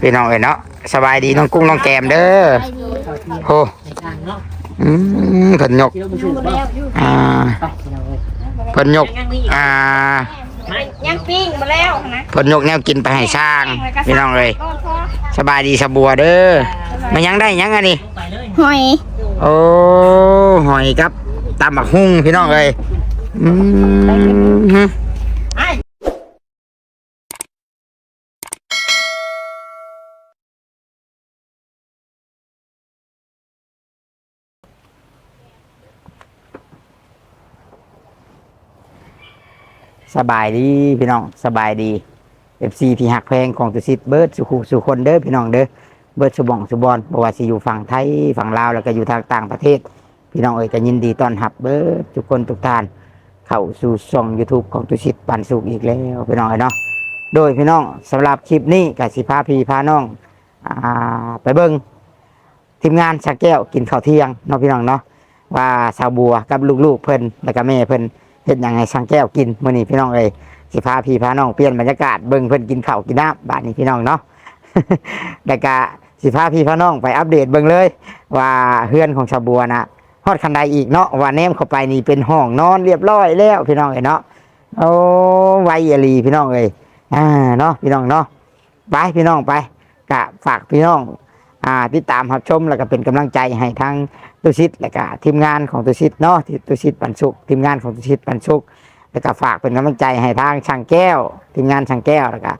พี่น้องเอ้ยเนาะสบายดีน้องกุ้งน้องแกมเด้อโหในกลางเนาะอืมเพิ่นยกที่เราไปซื้อบ่อ่าไปพี่น้องเอ้ยเพิ่นยกยังมีอีกอ่ายังปิ้งมาแล้วนะเพิ่นยกแนวกินไปให้ช้างพี่น้องเอ้ยก็พอสบายดีสะบัวเด้อมันยังได้ยังอันนี้ไปเลยหอยโอ้หอยครับตำบักหุ่งพี่น้องเอ้ยอืม สบายดีพี่น้องสบายดี FC ที่หักแพงของตุสิตเบิร์ดสุขุสุคนเด้อพี่น้องเด้อเบิร์ดสุบองสุบอนบ่ว่าสิอยู่ฝั่งไทยฝั่งลาวแล้วก็อยู่ทางต่างประเทศ พี่น้องเอ้ยก็ยินดีต้อนรับเบิร์ดทุกคนทุกท่าน เข้าสู่ช่อง YouTube ของตุสิตปันสุขอีกแล้วพี่น้องเอ้ยเนาะโดยพี่น้องสำหรับคลิปนี้ก็สิพาพี่พาน้องอ่าไปเบิ่งทีมงานชาแก้วกินข้าวเที่ยงเนาะพี่น้องเนาะว่าสาวบัวกับลูกๆเพิ่นแล้วก็แม่เพิ่น เฮ็ดหยังให้ช่างแก้วกินมื้อนี้พี่น้องเอ้ยสิพาพี่พาน้องเปลี่ยนบรรยากาศเบิ่งเพิ่นกินข้าวกินน้ำบ้านนี้พี่น้องเนาะแล้วก็สิพาพี่พาน้องไปอัปเดตเบิ่งเลย ว่าเฮือนของชาวบัวนะฮอดคันใดอีกเนาะว่าแนมเข้าไปนี่เป็นห้องนอนเรียบร้อยแล้วพี่น้องเอ้ยเนาะโอ้ไวเอลีพี่น้องเอ้ยอ่าเนาะพี่น้องเนาะไปพี่น้องไปกะฝากพี่น้อง อ่าติดตามรับชมแล้วก็เป็นกำลังใจให้ทั้งตุชิตและก็ทีมงานของตุชิตเนาะที่ตุชิตปันสุขทีมงานของตุชิตปันสุขแล้วก็ฝากเป็นกำลังใจให้ทางช่างแก้ว ทีมงานช่างแก้วแล้วก็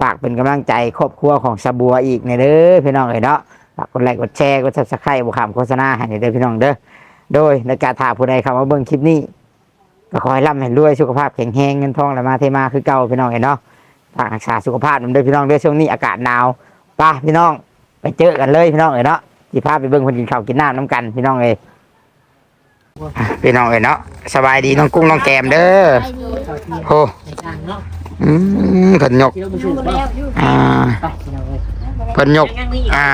ฝากเป็นกำลังใจครอบครัวของสบัวอีกในเด้อพี่น้องเอ้ยเนาะฝากกดไลค์กดแชร์กดซับสไครต์บุคำโฆษณาให้ในเด้อพี่น้องเด้อโดยในการถามผู้ใดเข้ามาเบิ่งคลิปนี้ก็ขอให้ร่ำให้รวยสุขภาพแข็งแรงเงินทองไหลมาเทมาคือเก่าพี่น้องเอ้ยเนาะฝากรักษาสุขภาพนเด้อพี่น้องเด้อช่วงนี้อากาศหนาวไป้าพี่น้อง ไปเจอกันเลยพี่น้องเอ้ยเนาะสิพาไปเบิ่งคนกินข้าวกินน้ำน้ำกันพี่น้องเอ้ยอะพี่น้องเอ้ยเนาะสบายดีน้องกุ้งน้องแกมเด้อโหในกลางเนาะอืมเพิ่นยกที่เราไปซื้อบ่อ่าไปพี่น้องเอ้ยเพิ่นยกยังมีอีกอ่า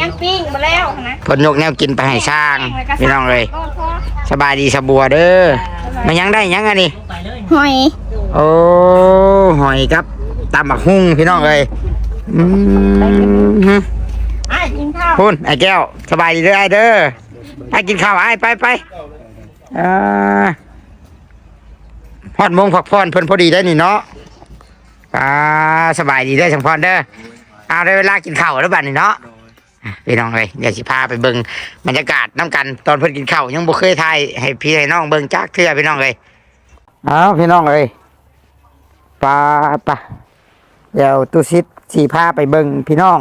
ยังปิ้งมาแล้วนะเพิ่นยกแนวกินไปให้ช้างพี่น้องเลยก็พอสบายดีสะบัวเด้อมันยังได้ยังอันนี้ไปเลยหอย โอ้หอยครับตำบักหุ่งพี่น้องเลย อืมไอ้กินข้าวพุ่นไอ้แก้ว สบายดีเด้อไอ้เด้อไอ้กินข้าวไอ้ไปไปอ่าพอดมงพักพรเพิ่นพอดีได้นี่เนาะอ่าสบายดีเด้อสังพรเด้อเอาได้เวลากินข้าวแล้วบัดนี้เนาะพี่น้องเลยเดี๋ยวสิพาไปเบิ่งบรรยากาศน้ำกันตอนเพิ่นกินข้าวยังบ่เคยถ่ายให้พี่ให้น้องเบิ่งจักเทื่อพี่น้องเลยเอาพี่น้องเลยปลาปะเดี๋ยวตุซิด สีพาไปเบิ่งพี่น้อง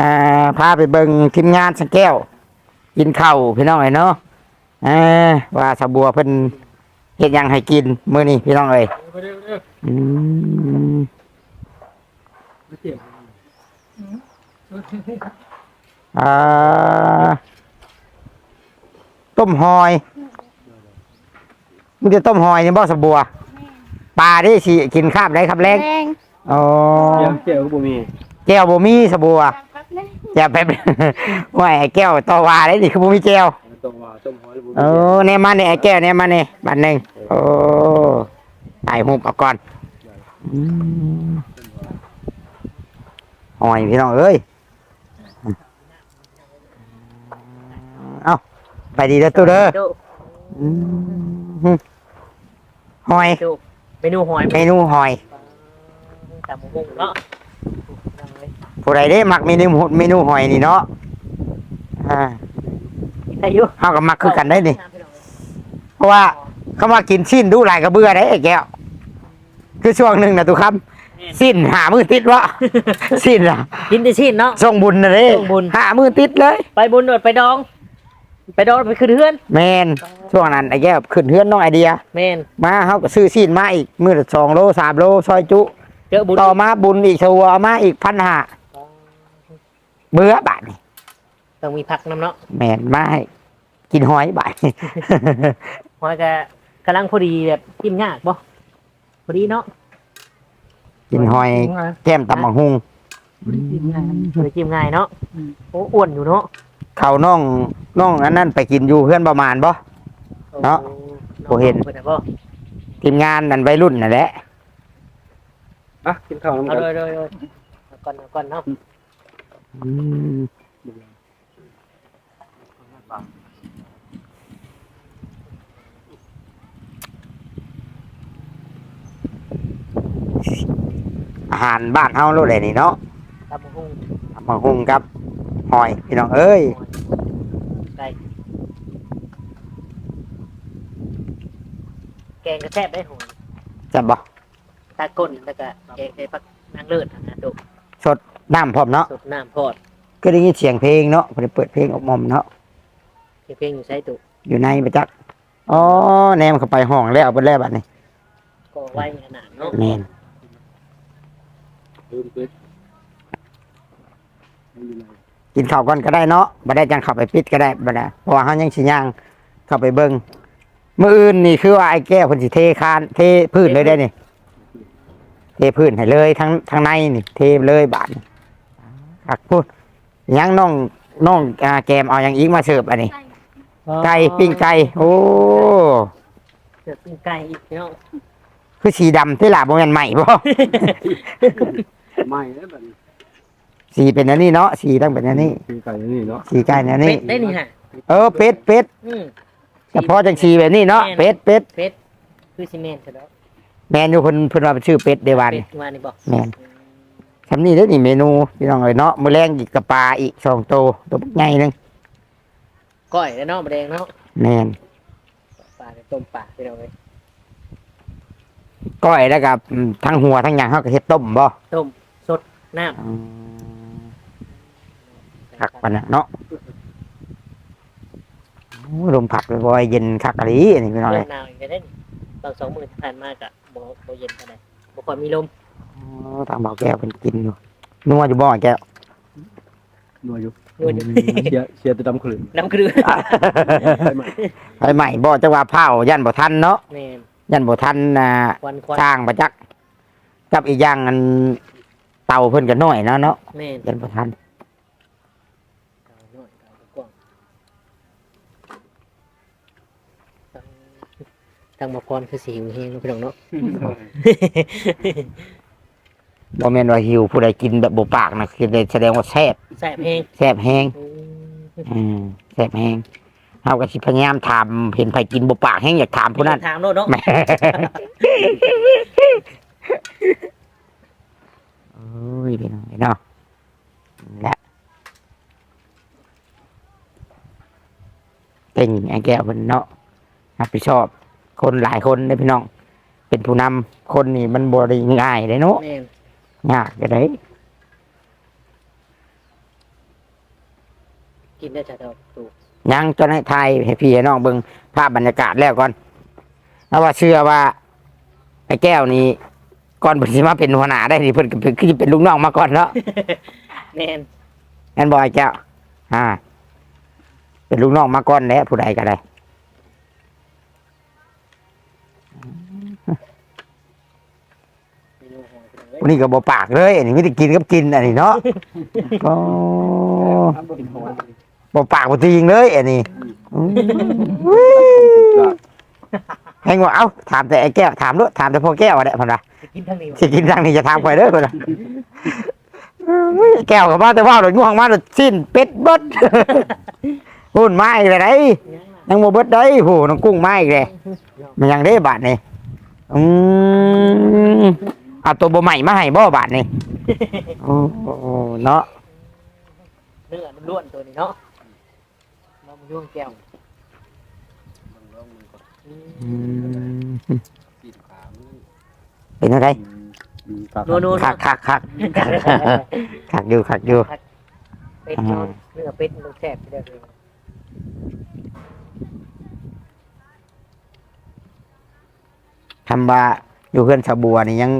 อ่าพาไปเบิ่งทีมงานสังแก้ว กินข้าวพี่น้องเลยเนาะอ่าว่าสะบัวเพิ่นเฮ็ดหยังให้กินมื้อนี้พี่น้องเลยอืมอ่าต้มหอยมันจะต้มหอยนี่บ่สะบัวปลาได้สิกินคาบได้ครับแรง แรง อ๋อเจียวเจียวบ่มีแก้วบ่มีสบัวแป๊บนึงอย่าไป ว่าไอ้แก้วต่อว่าได้นี่คือบ่มีแก้วต้มว่าต้มหอยบ่มีเออเนี่ยมาเนี่ยไอ้แก้วเนี่ยมาเนี่ยบัดหนึงโอ้ถ่ายรูปเอาก่อนอืมหอยพี่น้องเอ้ยเอ้าไปดีเด้อตู้เด้อดูอืมหอย ดูเมนูหอยเมนูหอย ตำบักหุ่งเนาะนั่งเลยผู้ใดได้มักเมนูเมนูหอยนี่เนาะอ่ากินได้อยู่เฮากับมักคือกันได้นี่เพราะว่าเขามากินสิ้นดูหลายกระเบื่อได้ไอ้แก้วคือช่วงหนึ่งนะทุกคำสิ้นหามือติดวะ สิ้นอะกินได้ชิ้นเนาะ ส่งบุญนะเด้ส่งบุญ หามือติดเลย ไปบุญโดดไปดอง ไปดองไปคืนเพื่อนแมนช่วงนั้นไอ้แก้วขึ้นเฮือนน้องไอเดีย แมนมาเขาก็ซื้อสิ้นมาอีกมือละสองโลสามโลซอยจุ เจอบุญต่อมาบุญอีกชัวมาอีกพันห้าเบื่อบาทนี่ต้องมีผักน้ำเนาะแมนมาให้กินหอยบาทนี่หอยก็กำลังพอดีแบบกินยากบ่พอดีเนาะกินหอยแก้มตำบักหุงพอดีกินง่ายเนาะโอ้อ้วนอยู่เนาะเขาน้องน้องอันนั้นไปกินอยู่เพื่อนประมาณบ่ เนาะบ่เห็น พิ่บ่ทีมงานนั่นวัยรุ่นนั่นแหละ อะกินข้าวน้ำเอากันเลยเลยเลยก่อนเอาก่อนเนาะอืมอาหารบ้านเฮาโลดเลยนี่เนาะตำบักหุ่งมาหุงกับหอยพี่น้องเอ้ยไก่แกงกระแทบได้หัวจะบอก ตาก้นแล้วก็แกงใส่ผักนางเลิศนะดุน้ำพร้อมเนาะสุดน้ำพอดก็ได้ยินเสียงเพลงเนาะพอได้เปิดเพลงออกมอมเนาะเพียงอยู่ใช้ตุอยู่ในประจักษ์อ๋อแนมเข้าไปห้องแล้วเป็นแล้วบัดนี้ก็ไว้ขนาดเนาะแม่นลืมปิดมันอยู่ไหนกินข้าวก่อนก็ได้เนาะบ่ได้จังเข้าไปปิดก็ได้บ่ได้เพราะว่าเฮายังสิย่างเข้าไปเบิ่งมื้ออื่นนี่คือว่าไอ้แก้วเพิ่นสิเทคานเทพื้นเลยได้นี่เท พื้นให้เลยทั้งทั้งในนี่เทเลยบาดนี่คักพูดยังน้องน้องอ่าแกมเอาหยังอีกมาเสิร์ฟอันนี้ ไก่ปิ้งไก่โอ้เสือปิ้งไก่อีกเนาะคือสีดำที่หลาบ่แม่นใหม่บ่ ไม่แล้วแบบนี้สีเป็นอันนี้เนาะสีต้องเป็นอันนี้คือไก่นี่เนาะสีไก่อันเป็นี้ ดได้นี่ฮะเออเป็ดเป็ดอืม เฉพาะจังสีแบบนี้เนาะเป็ดเป็ดเป็ดคือซีเมนต์ใช่แล้ว แมนอยู่เพิ่นเพิ่นว่าเป็นชื่อเป็ดเดวันเป็ดวานี่บอกแม่นทำนี่เด้อนี่เมนูพี่น้องเอ้ยเนาะมื้อแรงอีกกระปลาอีกสองโตวตัวบักใหญ่หนึงก้อยแล้วเนาะมะแดงเนาะแม่นปลาเนี่ยต้มปลาไปเราเลยก้อยแล้วก็อืมทั้งหัวทั้งหยังเฮาก็เฮ็ดต้มบ่ต้มสดน้อืมำคักปานน่ะเนาะโอ้ยลมพัดบ่อยๆเย็นคักอะลีอันนี้พี่น้องเริ่เอ้มยหนาวอีกแล้วเด้นี่ตอนสองมื้อที่ผ่านมากะ บ่บ่เย็นปานใดบ่ค่อยมีลมอ๋อทางเบาแก้วเพิ่นกินอยู่นัวอยู่บ่แก้วนัวอยู่นู่นอยู่ เชียร์เชียร์แตะดำขลุ่นน้ำเกลือใช่ไหมไฟใหม่บ่จะว่าเผายันบ่ทันเนาะแม่นยันบ่ทันอ่าควันควันสร้างประจักษ์กับอีกอย่างอันเตาเพิ่นก็น้อยเนาะเนาะแม่นยันบ่ทัน เอาหน่อยเอากว้างทาง ทางมาพรคือสิหิวแฮงเนาะพี่น้องเนาะ บ่แม่นว่าหิวผู้ใดกินแบบบ่ปากนะคือได้แสดงว่าแซ่บแซ่บแฮงแซ่บแฮง อืมอืมแซ่บแฮงเฮาก็สิพยายามถามเห็นไผกินบ่ปากแฮงอยากถามผู้นั้น ถามโลดเนาะแหมโอ้ยพี่น้องเนาะและเก่งไอ้แก้วเพิ่นเนาะรับผิดชอบ คนหลายคนเด้อพี่น้อง เป็นผู้นำคนนี่มันบ่ได้ง่ายเลยเนาะแม่นยากจะได้ กินได้จากดอกตูยังจนให้ไทยให้พี่ให้น้องเบิ่งภาพบรรยากาศแล้วก่อนแล้วว่าเชื่อว่าไอ้แก้วนี่ก่อนเพิ่นสิมาเป็นหัวหน้าได้นี่เพิ่นก็เป็นคือสิเป็นลูกน้องมาก่อนเนาะ แม่นงั้นบ่ไอ้แก้วอ่า เป็นลูกน้องมาก่อนแล้วผู้ใดก็ได้ วันนี้ก็บ่ปากเลยอันนี้มีแต่กินกับกินอันนี้เนาะก็ทำเป็นหอยบ่ปากบ่จริงเลยอันนี้อืมให้งว่าเอ้าถามแต่ไอ้แก้วถามด้วยถามแต่พ่อแก้วอะแหละพ่นว่าสิกินทั้งนี้วะสิกินทางนี้จะทางไปเด้อพ่นว่าอุ้ยแก้วก็มาแต่ว่าโดดง่วงมาโดดสิ้นเป็ดเบิดหุ่นไม้เลยได้ยังบ่เบิดได้โหน้องกุ้งไม้อีกเลยมันยังได้บาทนี่อืม เอาตัวบ่ใหม่มาให้บ่บาทนี่ โอ้โหเนาะเนื้อล้วนๆตัวนี้เนาะเรามาย่วงแก้วอืมอืมสีขาวเป็นอะไรนัวนัวคักคักคักคักอยู่คักอยู่ เป็ดเนาะเนื้อเป็ดมันแซ่บไปเด้อเลยทำว่าอยู่เพื่อนชาวบัวนี่ยัง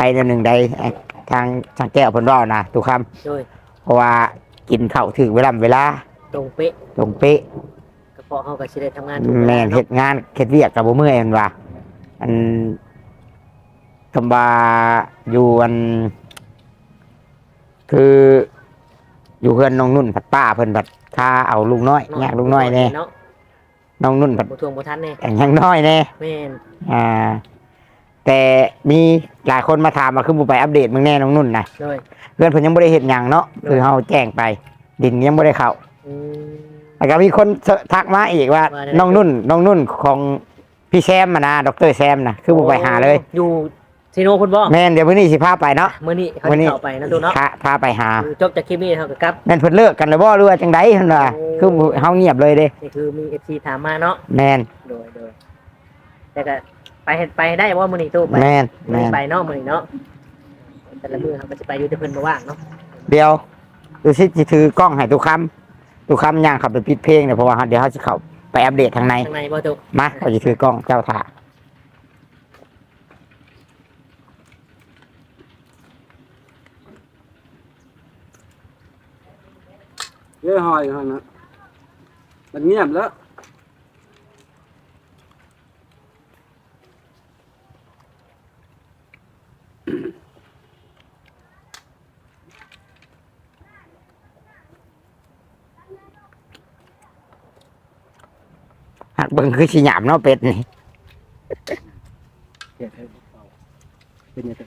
ใครหนึ่งใดไอ้ทางทางแก้วเพิ่นเว่านะทุกคำโดยเพราะว่ากินข้าวถึงเวลาเวลาตรงเป๊ะตรงเป๊ะกระเพาะเฮาก็สิได้ทำงานแม่นเฮ็ดงานเฮ็ดเวียกกับบ่เมื่อยแมันว่าอันคำว่าอยู่อัน คืออยู่เพื่อนน้องนุ่นผัดป้าเพิ่นผัดค่าเอาลูกน้อยยากลูกน้อยแน่เนาะน้องนุ่นผัดบ่ทวงบ่ทันแน่แต่งยังน้อยแน่แม่นอ่า แต่มีหลายคนมาถามมาคือบ่ไปอัปเดตมึงแน่น้องนุ่นนะเลย เพื่อนเพิ่นยังบ่ได้เฮ็ดหยังเนาะคือเฮาแจ้งไป ดินยังบ่ได้เข้าอืม แล้วก็มีคนทักมาอีกว่าว่าไงน้องนุ่นน้องนุ่นของพี่แซมมานะดรแซมนะคือบ่ไปหาเลย อยู่ซีโนคุณบ่แม่นเดี๋ยวมื้อนี้สิพาไปเนาะมื้อนี้เขามื้อจะนี้เข้าไปนะตูเนาะพาพาไปหาคือจบจากคลิปนี้เท่ากับครับ แม่นเพิ่นเลิกกันแล้วบ่หรือว่าจังไดเพิ่นว่าโอ้ คือเฮาเงียบเลยเด้นี่คือมี FC ถามมาเนาะแม่นโดยโดยแต่ก็ ไปเห็นไปได้ว่ามื้อนี้ตู้ไปแม่นมื้อแม่นี้นไปเนาะมื้อนี้เนาะแต่ละมื้อเขาก็จะไปอยู่แต่เพิ่นบ่ว่างเนาะเดี๋ยวดูสิสิถือกล้องให้ทุกคำทุกคำย่างเขับไปปิดเพลงเนี่ยเพราะว่าเดี๋ยวเขาสิเข้าไปอัปเดตทางในข้างในบ่ตู้มาเขาจะถือกล้องเจ้าถ่าเฮ้ยหอยหอยนะมันเงียบแล้ว เบิ่งคือสิหยามเนาะเป็ดนี่เก็บให้เบาเป็นยังไง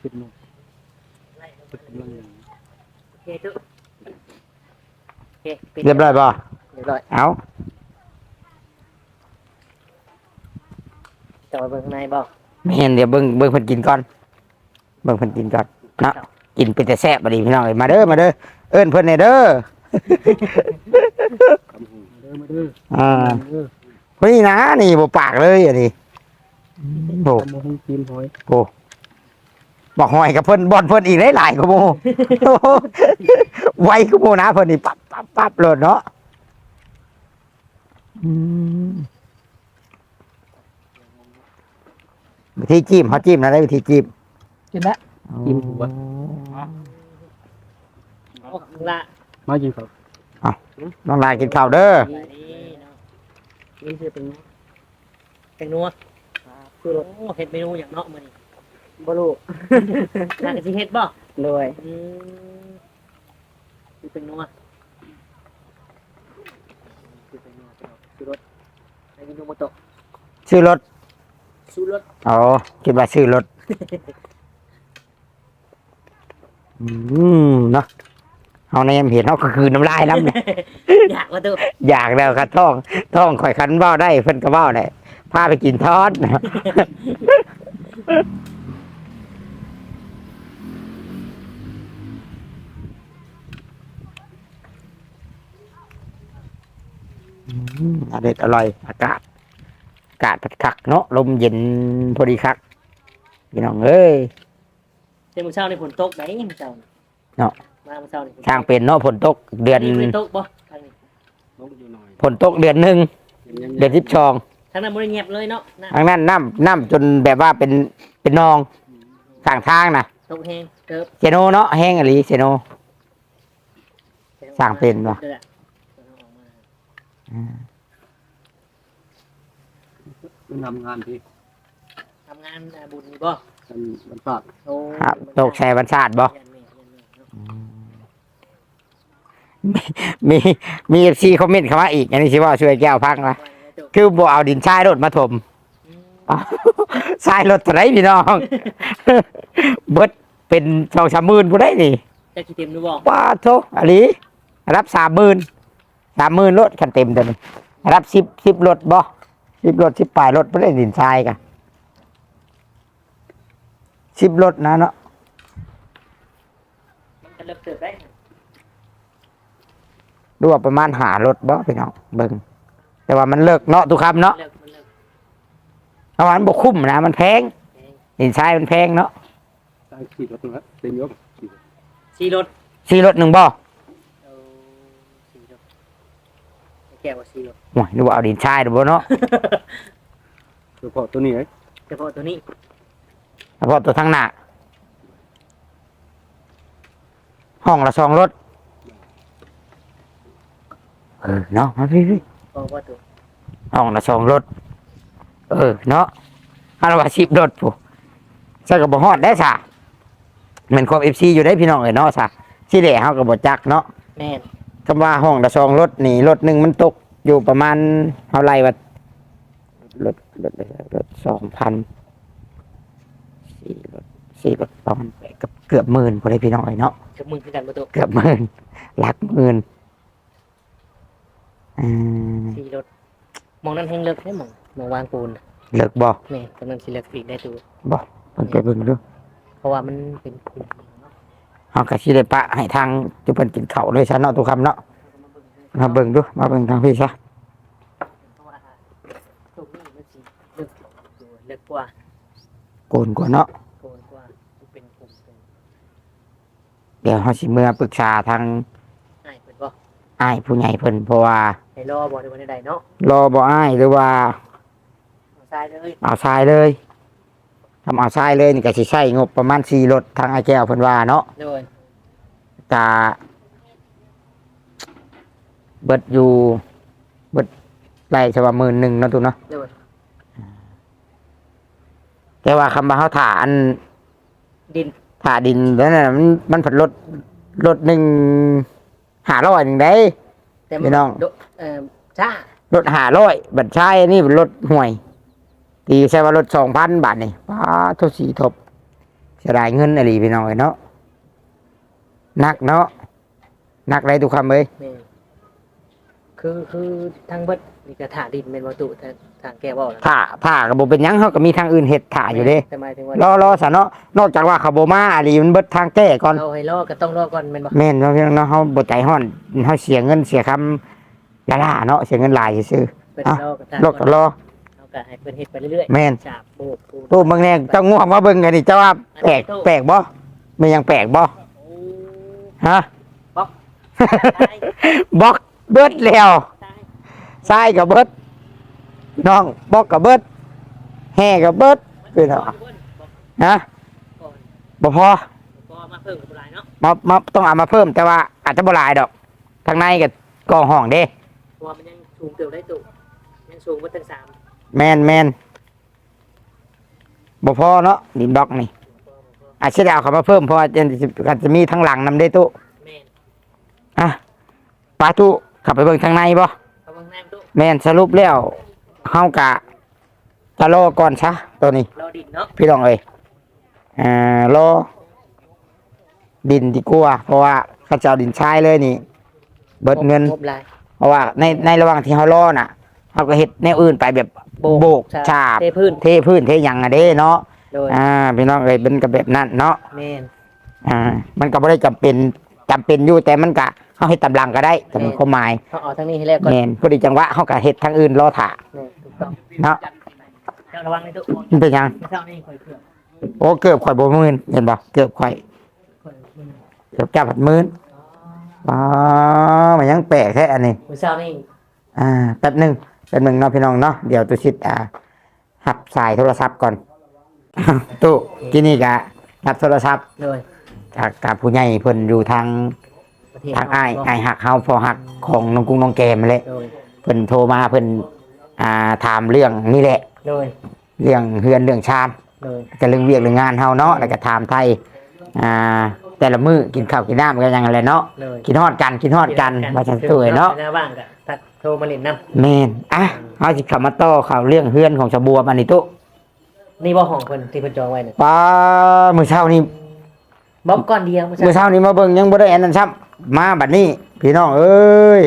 เป็นนกเป็นกำลังโอเคตู้โอเคปิดเรียบร้อยป่ะเรียบร้อยเอาจะไปเบิ่งข้างในบ่ไม่เห็นเดี๋ยวเบิ่งเบิ่งเพิ่นกินก่อน เบิ่งเพิ่นกินก่อนเนาะกินเป็นแต่แซ่บบ่ดีพี่น้องเอ้ยมาเด้อมาเด้อเอิ้นเพิ่นแน่เด้อคำหูเด้อมาเด้ ออ่าเด้อเฮ้ยนะนี่บ่ปากเลยอันนี้โอ้คำหูกินหอยโหบอกหอยกับเพิ่นบอลเพิ่นอีกหลายๆกว่าโมไวกว่าโมนะเพิ่นนี่ปั๊บปั๊บปั๊บเลยเนาะอืมวิธีจิ้มเขาจิ้มนะได้วิธีจิ้มกินแล้วกินหัวโอ้มึงละมากินครับ น้องลายกินข้าวเด้อนี่เนาะนี่คือเป็นเป็นนัวคือโอ้เฮ็ดเมนูอย่างเนาะมื้อนี้บ่รู้น่าจะสิเฮ็ดบ่โดยอืมคือเป็นนัวคือเป็นนัวคือรสในมินูโมโตะซื้อรถซูรสอ๋อคิดว่าซื้อรถอืมเนาะ เอาในยเห็นเขาก็คือน้ำลายน้ำเนี่ย อยากว่าตัวอยากแล้วครับท้องท้องข่อยคันเบ้าได้เพิ่นก็เบ้าได้พาไปกินทอด อืมอร่อยอร่อย อากาศ อากาศพัดคักเนาะลมเย็นพอดีคักพี่น้องเอ้ยเจ้ามื้อเช้านี่ฝนตกไหนมื้อเช้าเนาะ มามื้อเช้านี่ฝนตกช่างเป็นเนาะฝนตกเดือนนี่ฝนตกบ่ทางนี้ลงอยู่หน่อยฝนตกเดือนหนึ่งยังเดือนทิบชองทางนั้นบ่ได้เงียบเลยเนาะน้ทางนั้นน้ำน้ำจนแบบว่าเป็นเป็นนองข้างทางนะำตกแห้งเติบเซโนเนาะแห้งอะไรเซโน สร้างเป็นบ่ด้อล่ะมันทำงานที่ทำงานอ่าบุญนี่บ่มันมันฝากโอ้ครับตกแชร์บรรชาติบ่ยันแม่ยันแม่เนาะมี มีเอฟซีคอมเมนต์เข้ามาอีก อันนี้สิว่าช่วยแก้วพังละคือบ่เอาดินทรายรถมาถมอืมทรายรถเทไหรพี่น้อง เบิดเป็นสองสามหมื่นผู้ได้นี่จะกี่เต็มดูบ่ป้าโทอันนี้รับสามหมื่นสามหมื่นรถคันเต็มเต็มรับสิบสิบรถบ่สิบรถสิบปลายรถไม่ได้ดินทรายกันสิบรถนะเนาะมันจะเลิกเติบได้ ดูว่าประมาณหารถบ่พี่น้องเบิ่งแต่ว่ามันเลิกเนาะทุกคำเนาะเลิกมันเลิกเพราะว่ามันบกคุ้มนะมันแพงดินทรายมันแพงเนาะตั้งขีดรถแล้วเต็มยกขีดสีรถสี่รถหนึ่งบ่เอาสีรถแก้วว่าสีรถโอ้ยนึกว่าเอาดินทรายดูบ่เนาะเฉพาะตัวนี้ไอ้เฉพาะตัวนี้เฉพาะตัวทางหน้าห้องละสองรถ เออเนาะมาพี่พี่เพราะว่าตัวห้องละสองรถ เออเนาะฮาราว่าสิบรถผู้ใส่กับบฮอดได้สะเหมือนความเอฟซีอยู่ได้พี่น้องเอ้ยเนาะสะที่เหล่เฮากับบจักเนาะแม่นคำว่าห้องละสองรถนี่รถหนึ่งมันตกอยู่ประมาณเท่าไหรวะรถรถรถสองพันสี่รถสี่รถประมาณแปดกับเกือบหมื่นพอได้พี่น้องเอ้ยเนาะกับมึงคือกันประตูเกือบหมื่นหลักหมื่น อืมสี่รถมองนั้นแห้งเลิกให้มองมองวางปูนน่ะเลิกบ่แม่กำลังสิเลิกปีกได้ตูบ่เพิ่นไปเบิ่งดูเพราะว่ามันเป็นปูนเนาะเฮาก็สิได้ปะให้ทางจุเพิ่นกินข้าวเลยซะเนาะทุกคำเนาะมาเบิ่งดูมาเบิ่งทางพี่ซะเพราะว่าตรงนี้มันสิเลิกตัวเลิกกว่าโกนกว่าเนาะโกนกว่ามันเป็นปูนเป็นเดี๋ยวเฮาสิเมื่อปรึกษาทางอ้ายเพิ่นบ่อ้ายผู้ใหญ่เพิ่นเพราะว่า ให้รอบ่ได้วันใดเนาะรอบ่อ้ายหรือว่าเอาซ้ายเลยเอาทรายเลยทำเอาทรายเลยนี่ก็สิใช้งบประมาณ4รถทางไอ้แก้วเพิ่นว่าเนาะโดยกะเบิดอยู่เบิดไล่ฉบับหมื่นหนึ่งเนาะตุกเนาะโดยแต่ว่าคำว่าเขาถ่าอันดินถ่าดินแล้วน่ะมันมันผัดรถรถหนึ่งหาร้อยหนึ่งได้ แต่มัพี่น้อง โด เอ่อจ้ารถหาร้อยบัตรใช้นี่เป็นรถห่วย ตีใช่ว่ารถสองพันบาทนี่ป้าทุสีทบเสียดายเงินอะไรพี่น้องเอ้ยเนาะหนักเนาะหนักไรทุกคำเลยแม่นคือคือทางเบิดนี่ก็ถ่าดินเป็นวัตถุทางทางแก้วบ่นะถ่าถ่ากับโบเป็นหยังเขาก็มีทางอื่นเห็ดถ่าอยู่เด้แต่หมายถึงว่ารอรอสะเนาะนอกจากว่าเขาโบมาอะไรมันเบิดทางแก้ก่อนเราให้รอก็ต้องรอก่อนแม่นบ่ แม่นเนาะพี่น้องเนาะเขาบดใจห้อนเขาเสียเงินเสียคำยาล่าเนาะเสียเงินหลายซื่อเพิ่นอะรอก็ตามๆรอก็รอเราก็ให้เพิ่นเฮ็ดไปเรื่อยแม่นๆฉาบโบกปูนตู้เบิ่งแน่เจ้าง่วงมาเบิ่งกันนี่เจ้าว่าแปลกแปลกบ่ไม่ยังแปลกบ่โอ้ ฮะบ๊อก บล็อกเบิดแล้วตายทรายกับเบิดน้องบล็อกกับเบิดแห่กับเบิดคือเนาะบอกฮะก่อนบ่พอก็มาเพิ่มกับหลายเนาะมามาต้องเอามาเพิ่มแต่ว่าอาจจะบ่หลายดอก ทางในกับกองห้องเด้ เพราะว่ามันยังสูงเติบได้ตุยังสูงมาถึงสามแมนแมนบ่พอเนาะดินบล็อกนี่อาจจะได้เอาเขามาเพิ่มเพราะว่าจะอาจจะมีทั้งหลังนำได้ตุแม่นอะปาตุขับไปเบิ่งทางในบ่กำลังแนมตุแมนสรุปแล้วเฮากะจะรอก่อนซะตัวนี้รอดินเนาะพี่น้องเอ้ยอ่ารอดินดีกว่าเพราะว่าเข้าเจ้าดินชายเลยนี่ เบิดเงิน ครบหลาย เพราะว่าในในระหว่างที่เฮารอน่ะเฮาก็เฮ็ดแนวอื่นไปแบบโบกฉาบเทพื้นเทพื้นเทหยังอะเด้เนาะโดยอ่าพี่น้องเอ้ยเป็นกับแบบนั้นเนาะแม่นอ่า มันก็ไม่ได้จำเป็นจำเป็นอยู่แต่มันก็เฮาเฮ็ดตำลังก็ได้แต่มันความหมายเขาเอาทั้งนี้ให้แล้วก่อนแม่นพอดีจังหวะเฮาก็เฮ็ดทางอื่นรอถ่าแม่นถูกต้องเนาะเจ้าระวังในตุมันเป็นหยังไม่เจ้านี่คอยเพื่อนโอ้เกือบข่อยบ่มื่นเห็นบ่เกือบข่อยคอยมึงเกือบจับผัดมื่น อ๋อมันยังแปลกแท้อันนี้มือเจ้านี่อ่าแป๊บหนึงแป๊บหนึงเนาะพี่น้องเนาะเดี๋ยวตุชิดอ่าหับสายโทรศัพท์ก่อนตู้ที่นี่ก็รับโทรศัพท์โดยจากกับผู้ใหญ่เพิ่นอยู่ทางประเทศทางอ้ายอ้ายหักเฮาพอหักของน้องกุ้งน้องแกมนั่นแหละโดยเพิ่นโทรมาเพิ่นอ่าถามเรื่องนี่แหละ โดยเรื่องเฮือนเรื่องชาญโดย ก็เรื่องเวียกเรื่องงานเฮาเนาะแล้วก็ถามไทยอ่า แต่ละมื้อกินข้าวกินน้ำกันยังไงเนาะโดยกินฮอดกันกินฮอดกันว่าจังสวยเนาะหน้าบ้านก็ตัดโทรมาเล่นน้แม่นอะเฮาสิเข้ามาต่อข่าวเรื่องเฮือนของชาวบัวมานี่ตุำนี่บ่ห้องเพิ่นที่เพิ่นจองไว้น่ะป้ามื้อเช้านี้ บ๊อบก้อนเดียวมื้อเช้านี้มาเบิ่งยังบ่ได้อันนั้นซ้ำมาบัดนี้ พี่น้องเอ้ย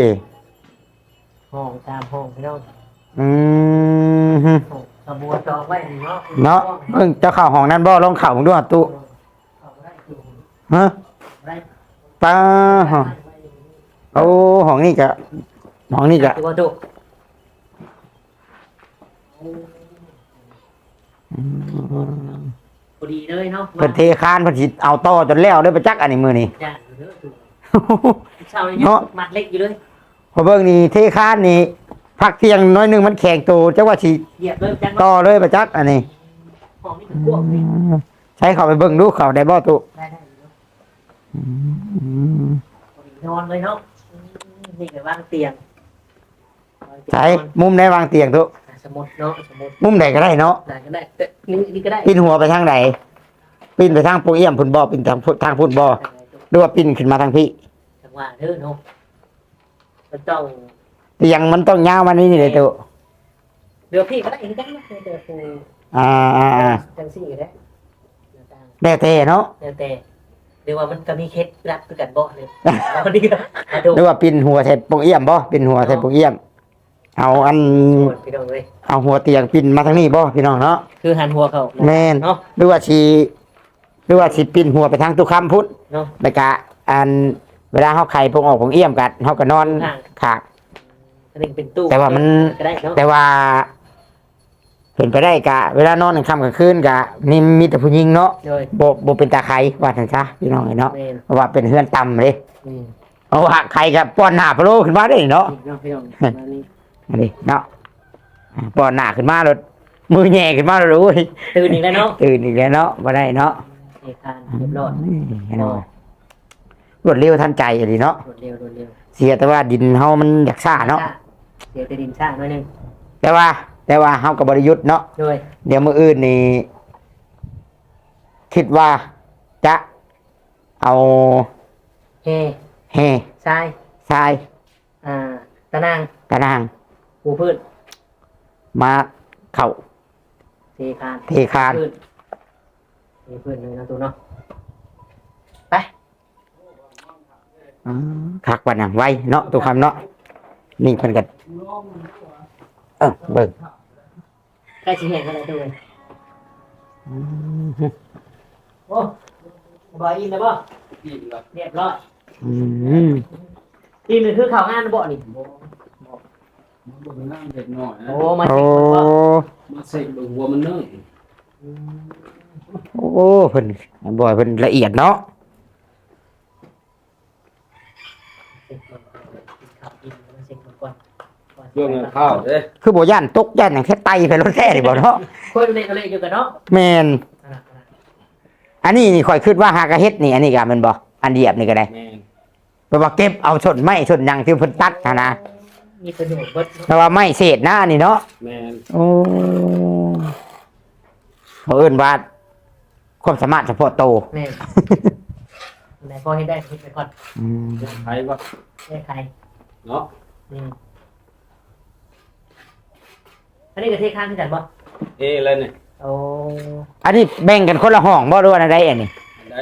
ห้องตามห้องพี่น้องอืมฮึห้องตะบัวจองไว้นี่เนาะเนาะเบิ่งเจ้าเข้าห้องนั้นบ่ลองเข้ามึงดูอะตุเอาได้อยู่ ฮะได้ป้าห้องโอ้ห้องนี้ก็ห้องนี้ก็ตัวตุอืมพอดีเลยเนาะเพิ่นเทคานเพิ่นสิเอาต่อจนแล้วเด้อประจักษ์อันนี้มื้อนี้จ้ะเด้อตุเช้านี้เนาะมัดเล็กอยู่เลยพอเบิ่งนี่เทคานนี่พักเที่ยงน้อยหนึงมันแข็งโตจักว่าสิเหยียบเลยจังต่อเลยประจักษ์อันนี้ห้องนี้เป็นกว้างนี่ใช้เข้าไปเบิ่งดูเข้าได้บ่ตุได้ได้อยู่เนอนเลยเนาะนี่ก็วางเตียงใช้มุมไหนวางเตียงตุอะสมุดเนาะสมุดมุมใดก็ได้เนาะได้ก็ได้เอ้ยนี่นี่ก็ได้ปิ้นหัวไปทางใดปิ้นไปทางปรเอี่ยมพุ่นบ่ปิ้นทางพุ่นทางพุ่นบ่หรือว่าปิ้นขึ้นมาทางพี่จังหวะเด้อเนาะมันต้องเตียงมันต้องยาวมานี่นี่เลยตุเดี๋ยวพี่ก็ได้อีกได้นะเดี๋ยวครูอ่าอ่าอ่าจังสี่ได้แล้วแต่เนาะแล้วแต่ หรือว่ามันก็มีเคล็ดลับคือกันบ่เลยเอาดีก็มาดูหรือว่าปินหัวใส่ปงเอี่ยมบ่ปินหัวใส่ปงเอี่ยม เอาอันส่วนพี่น้องเลยเอาหัวเตียงปินมาทางนี้บ่พี่น้องเนาะคือหันหัวเขาแม่นเนาะหรือว่าสิหรือว่าสิปินหัวไปทางตุคำพุ่นเนาะแล้วก็อันเวลาเฮาไข่ปงออกปงเอี่ยมกันเฮาก็นอนข้างขากอันนี้เป็นตู้แต่ว่ามันก็ได้เนาะแต่ว่า เป็นไปได้กะ เวลานอนกลางค่ำกลางคืนกะ นี่มีแต่ผู้หญิงเนาะโดย บ่บ่เป็นตาไคว่าซั่นซะพี่น้องเอ้ยเนาะแม่น เพราะว่าเป็นเฮือนต่ำเด้อืมเพราะว่าไข่กับป้อนหน้าพะโลขึ้นมาได้เนาะนี่เนาะพี่น้องมานี่อันนี้เนาะอ่าป้อนหน้าขึ้นมาแล้วมือแหย่ขึ้นมาแล้วโอ้ยตื่นอีกแล้วเนาะตื่นอีกแล้วเนาะบ่ได้เนาะเอกานเรียบร้อยนี่เนาะรวดเร็วทันใจอันนี้เนาะ รวดเร็วรวดเร็วเสียแต่ว่าดินเฮามันอยากซ่าเนาะเดี๋ยวจะดินช่างหน่อยหนึงแต่ว่า แต่ว่าเฮาก็บ่ได้หยุดเนาะโดยเดี๋ยวมื้ออื่นนี่คิดว่าจะเอาเฮแห่ทรายทรายอ่าตะนางตะนางปูพืชมาเข้าเทคานเทคานพืชเทพืชเลยนะตัวเนาะไปอ๋อคักว่าน่ะไวเนาะตัวคำเนาะนี่เพิ่นก็เออเบิ่ง ใกล้สิเห็นอะไรตัวเลยอืมโอ้บอยอินแล้วบ่อีกแล้วเรียบร้อยอืมอินนี่คือข่าวงานบ่นี่มันบ่เป็นน้ำเด็ดหน่อยนะโอ้มาโอ้เช็คก่อนบ่มาเสกเบิ่งหัวมันเนิ่งโอ้เพิ่นบ่อยเพิ่นละเอียดเนาะเช็คก่อนข่าวอินมาเช็คก่อน ก่อนเบิ่งให้ข้าวเด้คือบ่ย่านตกย่านหยังแค่ไตไปรถแท้นี่บ่เนาะคนเล่นก็เล่นอยู่กันเนาะแม่นอ่าอันนี้นี่ข่อยคิดว่าหากะเฮ็ดนี่อันนี้ก็แมันบ่อันเหยียบนี่ก็ได้แม่นเพราะว่าเก็บเอาชนไม้ชนหยังที่เพิ่นตัดนะนะมีประโยชน์เบิดเนาะแต่ว่าไม้เศษหน้านี่เนาะแม่นโอ้เขาเอิ้นว่าความสามารถเฉพาะโตวแม่ไหนพอให้ได้คิดไปก่อนอืมใครว่าได้ใครเนาะอืมอั นนี้ก็เทคานคือกันบ่เอ้อะไรเนี่ยโอ้อันนี้แบ่งกันคนละห้องบ่หรือว่าอะไรอันนี้อันใด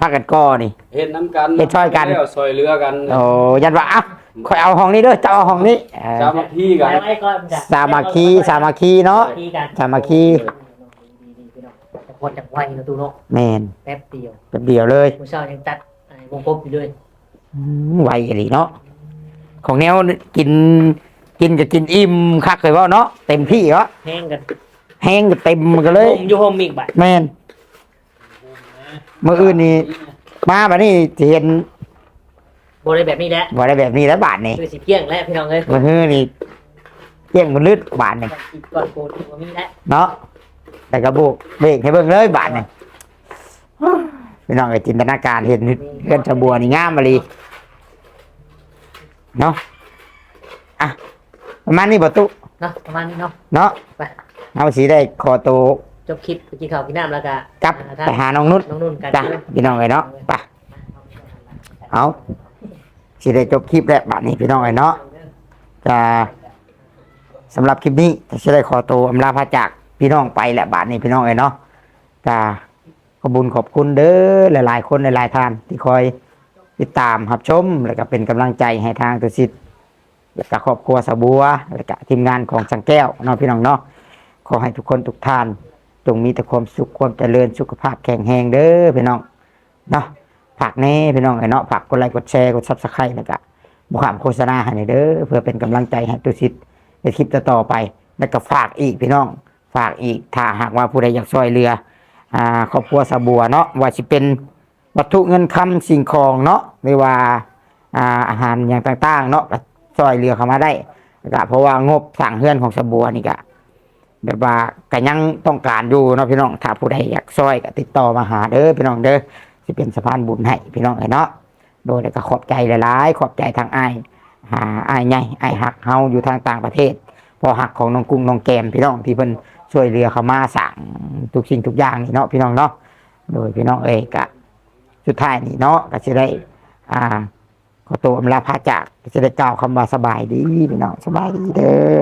พากันก่อนี่ เฮ็ดน้ำกันเฮ็ดช่วยกัน แล้วซอยเรือกันโอ้ยันว่าอะข่อยเอาห้องนี้เด้อเจ้าเอาห้องนี้เออสามัคคีกันไว้ก่อนจ้ะสามัคคีสามัคคีเนาะ สามัคคีกันสามัคคี ดีๆพี่น้องแต่คนจากไวนะตูเนาะแม่นแป๊บเดียวแป๊บเดียวเลยผู้เช้ายังจัดไอ้วงกบอยู่เลยอืมไวกันดีเนาะของแนวกิน กินจะกินอิ่มคักเลยว่าเนาะเต็มที่เหรอแห้งกันแห้งก็เต็มกันเลยโฮมอยู่โฮมอีกบ่ายแม่นเมื่ออื่นนี่มาแบบนี้สิเห็นโบได้แบบนี้แหละว่าได้แบบนี้แล้วบาทนี่คือสิเพียงแล้วพี่น้องเอ้ยเมื่อคืนนี่เที่ยงมันลึดบาทนี่ก่อนกินก่อนโกนว่ามีแล้วเนาะแต่กระบุกเบรกให้เบิ่งเลยบาทนี่พี่น้องไอ้จินตนาการเห็นเพื่อนชะบัวนี่งามมาลีเนาะอะ ประมาณนี้ประตูเนาะประมาณนี้เนาะ เนาะไป เอาสีได้คอโตวจบคลิปไปกินข้าวกินน้ำแล้วก็กลับอ่าทางไปหาน้องนุชน้องนุ่นกันจ้ะพี่น้องไอ้เนาะไปเอาสิได้จบคลิปแล้วบัดนี้พี่น้องไอ้เนาะจะสำหรับคลิปนี้จะได้ขอตัวอำลาพระจากพี่น้องไปแหละบัดนี้พี่น้องไอ้เนาะจะขอบคุญขอบคุณเด้อหลายๆ คนหลายๆท่านที่คอยติดตามรับชมแล้วก็เป็นกำลังใจให้ทางตุสิทธิ์ แล้วก็ครอบครัวสบัวแล้วก็ทีมงานของสังแก้วเนาะพี่น้องเนาะขอให้ทุกคนทุกท่านจงมีแต่ความสุขความเจริญสุขภาพแข็งแรงเด้อพี่น้องเนาะฝากแน่พี่น้องไอ้เนาะฝากกดไลค์กดแชร์กดซับสไครต์แล้วก็บุคคลโฆษณาให้เด้อเพื่อเป็นกำลังใจให้ตุสิทธิ์ในคลิปต่อไป แล้วก็ฝากอีกพี่น้อง ฝากอีกถ้าหากว่าผู้ใดอยากช่วยเรืออ่าครอบครัวสบัวเนาะว่าสิเป็นวัตถุเงินคำสิ่งของเนาะหรือว่าอ่าอาหารอย่างต่างๆเนาะ ก็ช่วยเรือเข้ามาได้ก็เพราะว่างบสั่งเฮือนของสบัวนี่ก็แบบว่าก็ยังต้องการอยู่เนาะพี่น้องถ้าผู้ใดอยากช่วยก็ติดต่อมาหาเด้อพี่น้องเด้อสิเป็นสะพานบุญให้พี่น้องไอ้เนาะโดยก็ขอบใจหลายๆขอบใจทางไอ้หาไอ้ายใหญ่อ้หักเฮาอยู่ทางต่างประเทศ พอหักของน้องกุ้งน้องแกมพี่น้องที่เพิ่นช่วยเรือเขามาสั่งทุกสิ่งทุกอย่างนี่เนาะพี่น้องเนาะโดยพี่น้องเอยกะสุดท้ายนี่เนาะก็จะได้อ่า ขอตัวอำลาพาจากจะได้กล่าวคำว่าสบายดีพี่น้องสบายดีเด้อ